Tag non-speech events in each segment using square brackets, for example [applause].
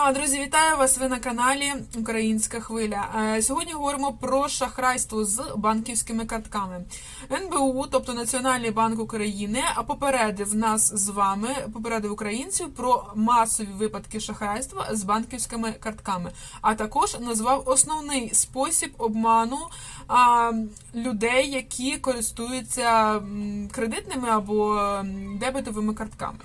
А, Друзі, вітаю вас! Ви на каналі Українська Хвиля. Е, Сьогодні говоримо про шахрайство з банківськими картками. НБУ, тобто Національний банк України, попередив нас з вами, попередив українців про масові випадки шахрайства з банківськими картками, а також назвав основний спосіб обману а, людей, які користуються кредитними або дебетовими картками.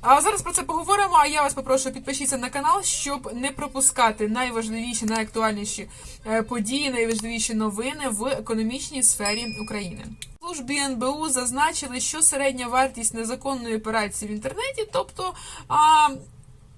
А зараз про це поговоримо. А я вас попрошу підпишіться на канал, щоб не пропускати найважливіші, найактуальніші е, події, найважливіші новини в економічній сфері України. Службі НБУ зазначили, що середня вартість незаконної операції в інтернеті, тобто а,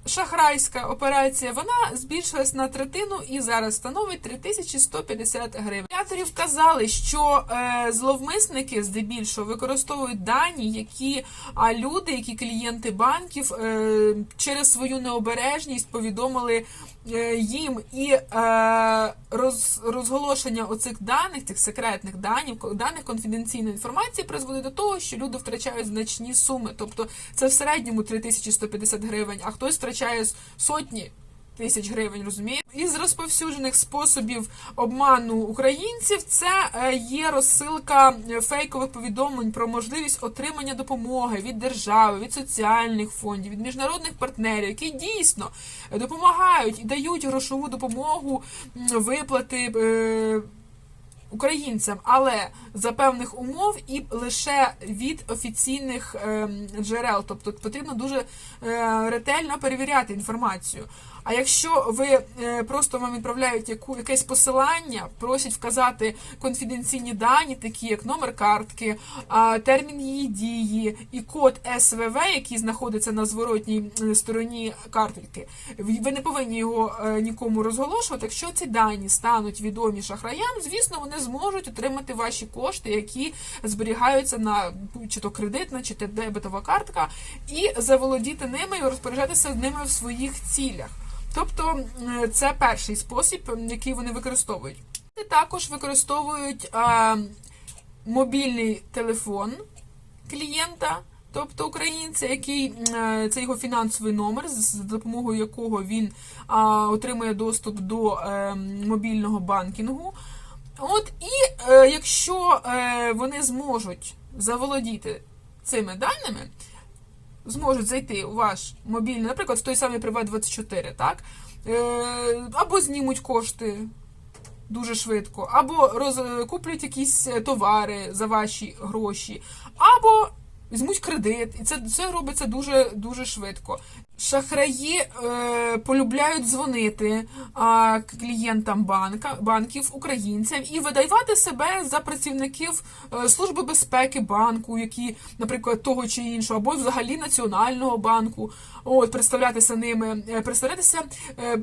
шахрайська операція, вона збільшилась на третину і зараз становить 3150 гривень. Авторі вказали, що е, зловмисники здебільшого використовують дані, які а люди, які клієнти банків е, через свою необережність повідомили їм і е, роз, розголошення оцих даних, цих секретних даних, даних конфіденційної інформації призводить до того, що люди втрачають значні суми. Тобто це в середньому 3150 гривень, а хтось втрачає сотні. Тисяч гривень, розумієте? Із розповсюджених способів обману українців це е, є розсилка е, фейкових повідомлень про можливість отримання допомоги від держави, від соціальних фондів, від міжнародних партнерів, які дійсно допомагають і дають грошову допомогу, виплати. е, Українцям, але за певних умов і лише від офіційних ем, джерел, тобто потрібно дуже е, ретельно перевіряти інформацію. А якщо ви е, просто вам відправляють яку якесь посилання, просять вказати конфіденційні дані, такі як номер картки, термін її дії і код СВВ, який знаходиться на зворотній е, стороні картки, ви не повинні його е, нікому розголошувати. Якщо ці дані стануть відомі шахраям, звісно, вони зможуть отримати ваші кошти, які зберігаються на чи то кредитна, чи то дебетова картка, і заволодіти ними і розпоряджатися ними в своїх цілях. Тобто е, це перший спосіб, який вони використовують. Вони також використовують а, мобільний телефон клієнта, тобто українця, який м, е, це його фінансовий номер, з з допомогою якого він а, отримує доступ до е, мобільного банкінгу. От і е, якщо е, вони зможуть заволодіти цими даними, зможуть зайти у ваш мобільний, наприклад, в той самий Приват24, так? Е, або знімуть кошти дуже швидко, або розкуплять якісь е, товари за ваші гроші, або візьмуть кредит. І це, це робиться дуже, дуже швидко. Шахраї е, полюбляють дзвонити а, клієнтам банка, банків, українцям і видавати себе за працівників е, Служби безпеки банку, які, наприклад, того чи іншого, або взагалі Національного банку. От, представлятися ними, е, представлятися. Е,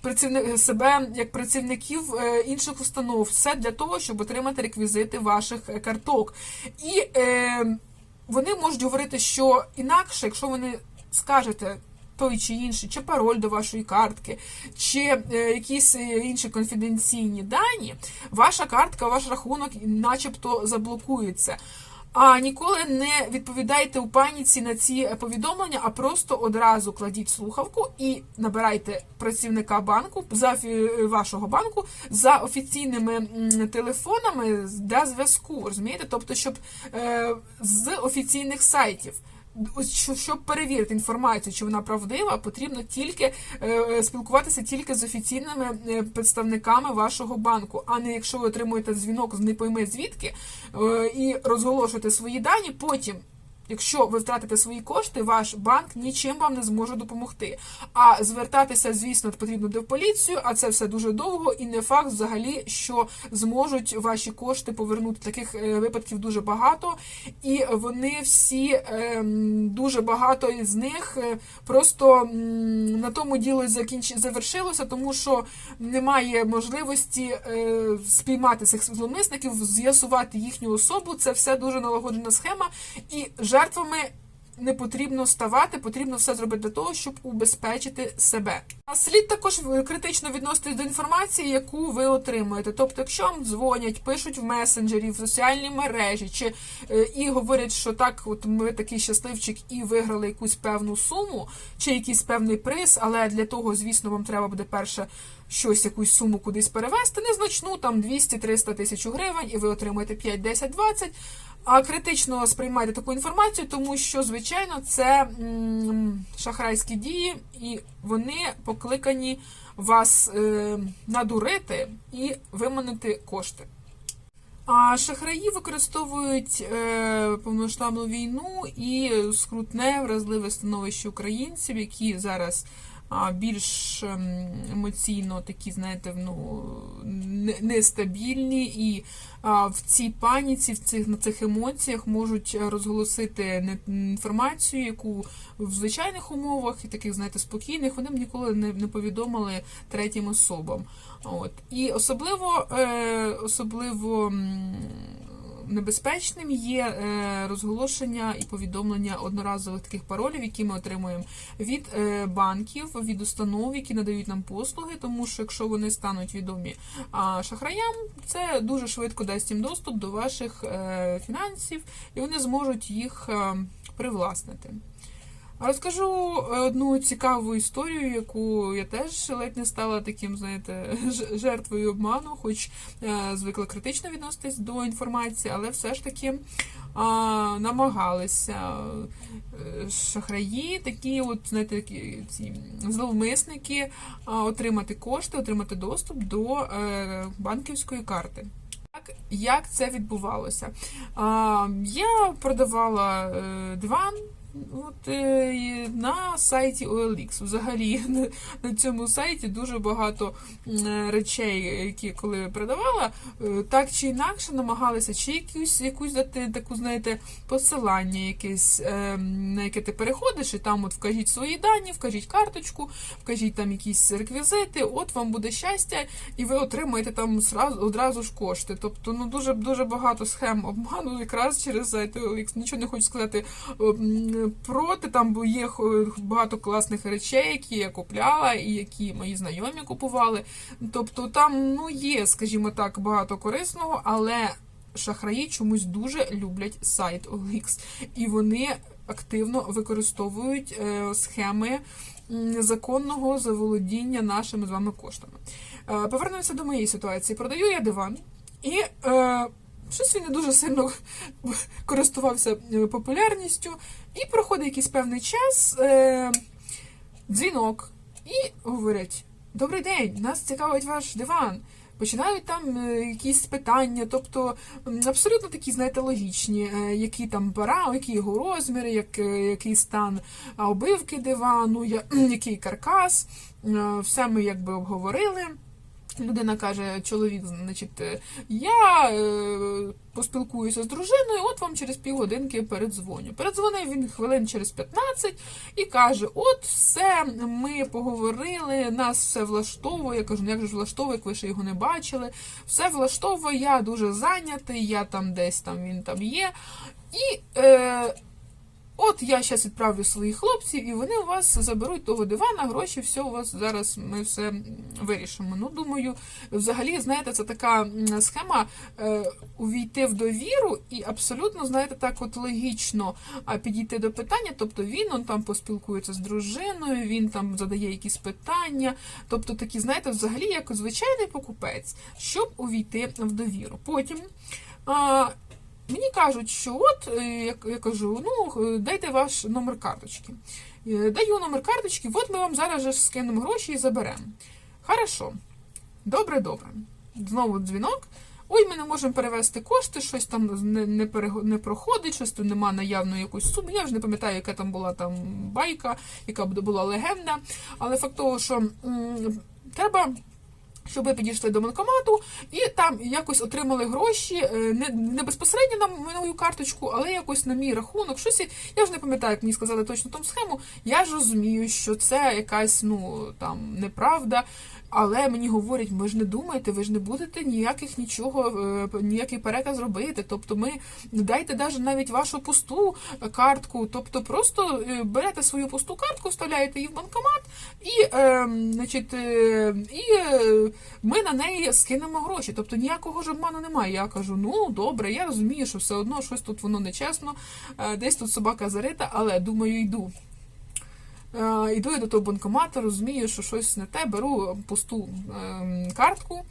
Працівник себе як працівників е, інших установ, все для того, щоб отримати реквізити ваших е, карток. І е, вони можуть говорити, що інакше, якщо вони скажете той чи інший, чи пароль до вашої картки, чи е, якісь е, інші конфіденційні дані, ваша картка, ваш рахунок начебто заблокується. А ніколи не відповідайте у паніці на ці повідомлення, а просто одразу кладіть слухавку і набирайте працівника банку за вашого банку за офіційними телефонами для зв'язку. Розумієте? Тобто, щоб е, з офіційних сайтів. Щоб перевірити інформацію, чи вона правдива, потрібно тільки е, спілкуватися тільки з офіційними е, представниками вашого банку, а не якщо ви отримуєте дзвінок з не пойми звідки е, і розголошуєте свої дані, потім. Якщо ви втратите свої кошти, ваш банк нічим вам не зможе допомогти. А звертатися, звісно, потрібно до поліцію, а це все дуже довго, і не факт взагалі, що зможуть ваші кошти повернути. Таких е, випадків дуже багато, і вони всі ем, дуже багато із них е, просто на тому діло закінч... завершилося, тому що немає можливості е, спіймати цих зловмисників, з'ясувати їхню особу. Це все дуже налагоджена схема, і жертвами не потрібно ставати, потрібно все зробити для того, щоб убезпечити себе. А слід також критично відноситись до інформації, яку ви отримуєте. Тобто, якщо вам дзвонять, пишуть в месенджері, в соціальній мережі, чи е, і говорять, що так, от ми такий щасливчик і виграли якусь певну суму, чи якийсь певний приз, але для того, звісно, вам треба буде перше щось, якусь суму кудись перевести, незначну, там 200-300 тисяч гривень, і ви отримаєте 5, 10, 20. Критично сприймайте таку інформацію, тому що, звичайно, це шахрайські дії, і вони покликані вас е, надурити і виманити кошти. А шахраї використовують е, повноштабну війну і скрутне вразливе становище українців, які зараз більш ем, емоційно такі, знаєте, ну, нестабільні, і в цій паніці, в цих на цих емоціях можуть розголосити інформацію, яку в звичайних умовах і таких, знаєте, спокійних вони б ніколи не, не повідомили третім особам. От і особливо, е, особливо. Небезпечним є е, розголошення і повідомлення одноразових таких паролів, які ми отримуємо від е, банків, від установ, які надають нам послуги, тому що якщо вони стануть відомі шахраям, це дуже швидко дасть їм доступ до ваших е, фінансів, і вони зможуть їх привласнити. Розкажу одну цікаву історію, яку я теж ледь не стала таким, знаєте, [laughs] жертвою обману, хоч е, звикла критично відноситись до інформації, але все ж таки а, намагалися е, шахраї, такі, от знаєте, такі ці зловмисники, а, отримати кошти, отримати доступ до е, банківської карти. Як це відбувалося? Я продавала е, диван. От е, на сайті OLX. Взагалі [laughs] на, на цьому сайті дуже багато е, речей, які коли продавала, е, так чи інакше намагалися чи якусь, якусь дати таку, знаєте, посилання якесь, е, на яке ти переходиш, і там от вкажіть свої дані, вкажіть карточку, вкажіть там якісь реквізити, от вам буде щастя, і ви отримаєте там зразу, одразу ж кошти. Тобто ну дуже дуже багато схем обману якраз через сайт OLX. Нічого не хочу сказати проти. Там є багато класних речей, які я купляла, і які мої знайомі купували. Тобто там ну є, скажімо так, багато корисного, але шахраї чомусь дуже люблять сайт OLX. І вони активно використовують е, схеми незаконного заволодіння нашими з вами коштами. Е, Повернемося до моєї ситуації. Продаю я диван, і е, щось він не дуже сильно користувався е, популярністю. І проходить якийсь певний час, е, дзвінок, і говорять: Добрий день, нас цікавить ваш диван. Починають там е, якісь питання, тобто абсолютно такі, знаєте, логічні, е, які там пора, які його розміри, як, який стан обивки дивану, [clears throat] який каркас. Все ми якби обговорили. Людина каже, чоловік, значить, е, я е, поспілкуюся з дружиною, от вам через півгодинки передзвоню. Передзвонив він хвилин через 15 і каже: От все, ми поговорили, нас все влаштовує. Я кажу, ну як же ж влаштовує, як ви ще його не бачили. Все влаштовує, я дуже зайнятий, я там десь там він там є. І е, От я зараз відправлю своїх хлопців, і вони у вас заберуть того дивана, гроші, все у вас зараз ми все вирішимо. Ну, думаю, взагалі, знаєте, це така схема е, увійти в довіру і абсолютно, знаєте, так от логічно підійти до питання. Тобто він он там поспілкується з дружиною, він там задає якісь питання. Тобто такі, знаєте, взагалі як звичайний покупець, щоб увійти в довіру. Потім. А, Мені кажуть, що от е, я, кажу, ну е, дайте ваш номер карточки. Е, Даю номер карточки, от ми вам зараз же скинемо гроші і заберемо. Хорошо. Добре, добре. Знову дзвінок. Ой, ми не можемо перевести кошти, щось там не, не, не проходить, щось тут нема наявної якоїсь суми. Я вже не пам'ятаю, яка там була там байка, яка була легенда. Але факт того, що м, треба щоб ви підійшли до банкомату і там якось отримали гроші, е, не, не безпосередньо на мою карточку, але якось на мій рахунок. Щось я- вже не пам'ятаю, як мені сказали точно там схему. Я ж розумію, що це якась ну там неправда. Але мені говорять, ви ж не думайте, ви ж не будете ніяких нічого, е, ніякий переказ робити. Тобто, ми не дайте навіть навіть вашу пусту картку. Тобто, просто е, берете свою пусту картку, вставляєте її в банкомат, і е, значить, е, і е, ми на неї скинемо гроші. Тобто ніякого ж обману немає. Я кажу, ну добре, я розумію, що все одно щось тут воно нечесно, десь тут собака зарита, але думаю, йду. Е, Йду я до того банкомату, розумію, що щось не те, беру пусту ем, картку.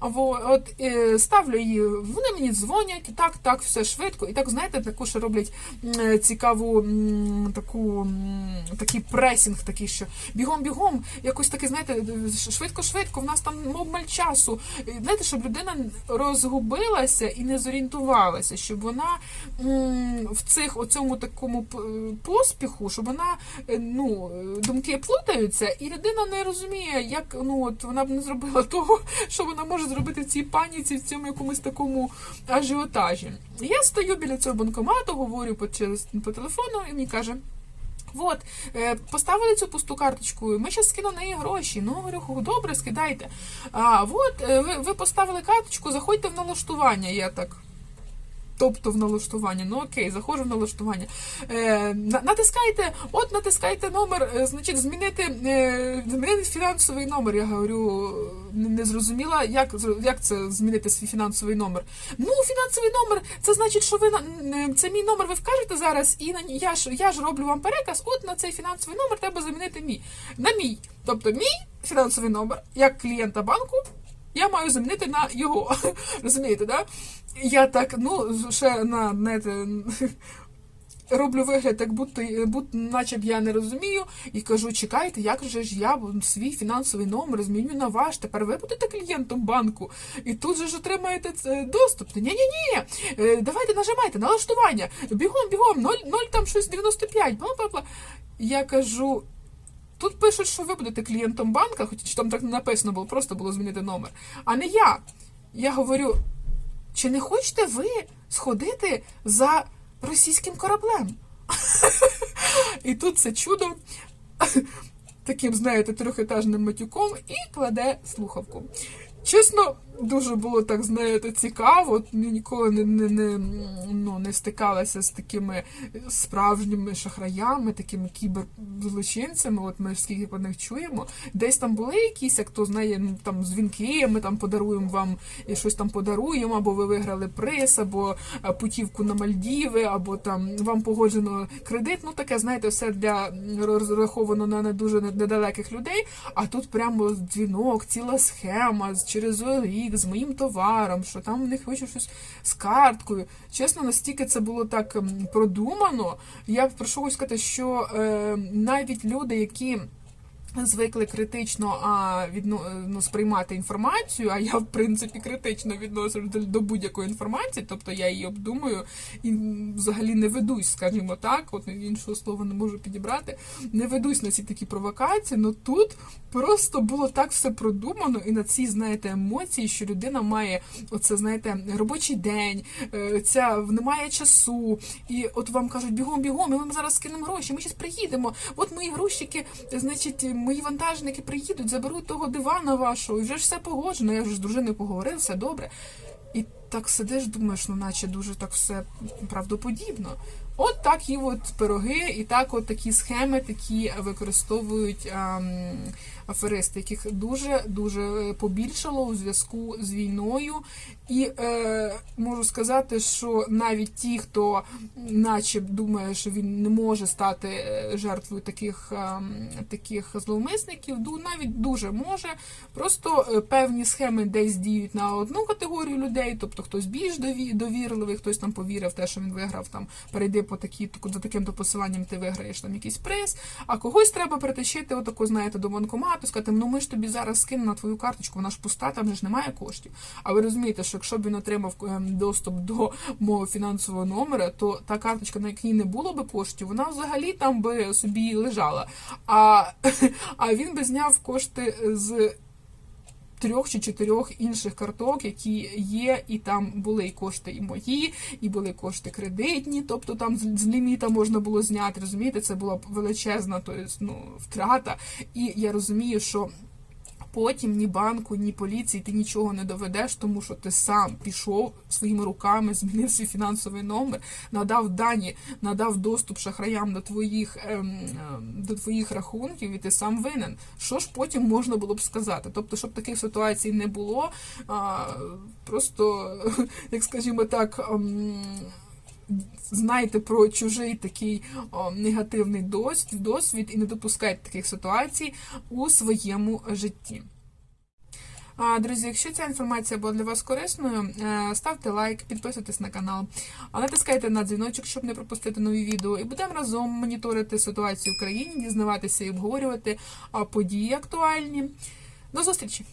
От е, ставлю її, вони мені дзвонять, так, так, все швидко. І так, знаєте, таку ще роблять е, цікаву таку, такий пресінг, такий, що бігом-бігом, якось таке, знаєте, швидко-швидко, в нас там обмаль часу. Знаєте, щоб людина розгубилася і не зорієнтувалася, щоб вона в цих оцьому такому п- поспіху, щоб вона е, ну, е, думки плутаються, і людина не розуміє, як ну от вона б не зробила того, [laughs] що вона може зробити в цій паніці, в цьому якомусь такому ажіотажі. Я стою біля цього банкомату, говорю по, через, по телефону, і мені каже. От, е, поставили цю пусту карточку, ми зараз скину неї гроші. Ну, говорю, добре, скидайте. А от е, ви, ви поставили карточку, заходьте в налаштування. Я так. Тобто в налаштування. Ну окей, заходжу в налаштування. Е, натискайте, от натискайте номер, е, значить, змінити, е, змінити фінансовий номер. Я говорю, не, зрозуміла, як, як це змінити свій фінансовий номер. Ну, фінансовий номер, це значить, що ви це мій номер ви вкажете зараз, і на я ж я ж роблю вам переказ. От на цей фінансовий номер треба замінити мій. На мій. Тобто мій фінансовий номер, як клієнта банку, я маю замінити на його. [laughs] Розумієте, да? Я так, ну, ще на знаєте, роблю вигляд, як будто, будто наче б я не розумію, і кажу: чекайте, як же ж я свій фінансовий номер зміню на ваш. Тепер ви будете клієнтом банку, і тут же ж отримаєте доступ. Ні, ні, ні. Давайте нажимайте налаштування. Бігом, бігом, 0, 0 там щось 95, бла бла бла. Я кажу. Тут пишуть, що ви будете клієнтом банка, хоч там так не написано було, просто було змінити номер. А не я. Я говорю: чи не хочете ви сходити за російським кораблем? [laughs] І тут це чудо таким, знаєте, трьохетажним матюком і кладе слухавку. Чесно, дуже було так, знаєте, цікаво. От ніколи не, не, не, ну, не стикалася з такими справжніми шахраями, такими кіберзлочинцями. От ми скільки по них чуємо. Десь там були якісь, як хто знає, ну, там дзвінки, ми там подаруємо вам і щось там подаруємо, або ви виграли приз, або е, путівку на Мальдіви, або там вам погоджено кредит. Ну таке, знаєте, все для розраховано на не дуже недалеких людей. А тут прямо дзвінок, ціла схема через OLX, з моїм товаром, що там в них вийшло щось з карткою. Чесно, настільки це було так ем, продумано. Я прошу сказати, що е, навіть люди, які. Звикли критично а, відно, ну, сприймати інформацію, а я, в принципі, критично відношусь до, будь-якої інформації, тобто я її обдумую і взагалі не ведусь, скажімо так, от іншого слова не можу підібрати, не ведусь на ці такі провокації, але тут просто було так все продумано, і на ці, знаєте, емоції, що людина має оце, знаєте, робочий день, е, ця немає часу, і от вам кажуть, бігом, бігом, ми зараз скинемо гроші, ми зараз приїдемо, от мої грузчики, значить, мої вантажники приїдуть, заберуть того дивана вашого, і вже ж все погоджено, я вже з дружиною поговорив, все добре. І так сидиш, думаєш, ну наче дуже так все правдоподібно. От так і от пироги, і так от такі схеми, такі використовують ем, аферисти, яких дуже дуже побільшало у зв'язку з війною. І е, можу сказати, що навіть ті, хто наче думає, що він не може стати е, жертвою таких, ем, таких зловмисників, навіть дуже може. Просто е, певні схеми десь діють на одну категорію людей, тобто хтось більш дові- довірливий, хтось там повірив те, що він виграв там, перейди по такі, за таким-то посиланням, ти виграєш там якийсь приз. А когось треба притащити, отако, знаєте, до банкомату, сказати, ну ми ж тобі зараз скинемо на твою карточку, вона ж пуста, там же ж немає коштів. А ви розумієте, що якщо б він отримав ем, доступ до мого фінансового номера, то та карточка, на якій не було би коштів, вона взагалі там би собі лежала. А, [laughs] а він би зняв кошти з трьох чи чотирьох інших карток, які є, і там були і кошти і мої, і були кошти кредитні, тобто там з, ліміта можна було зняти. Розумієте, це була величезна то есть, ну, втрата. І я розумію, що потім ні банку, ні поліції ти нічого не доведеш, тому що ти сам пішов своїми руками, змінив свій фінансовий номер, надав дані, надав доступ шахраям до твоїх ем, ем, до твоїх рахунків, і ти сам винен. Що ж потім можна було б сказати? Тобто, щоб таких ситуацій не було, а, просто, [laughs] як скажімо так. ем, Знайте про чужий такий о, негативний досвід, досвід і не допускайте таких ситуацій у своєму житті. Друзі, якщо ця інформація була для вас корисною, е, ставте лайк, підписуйтесь на канал, натискайте на дзвіночок, щоб не пропустити нові відео. І будемо разом моніторити ситуацію в країні, дізнаватися і обговорювати події актуальні. До зустрічі!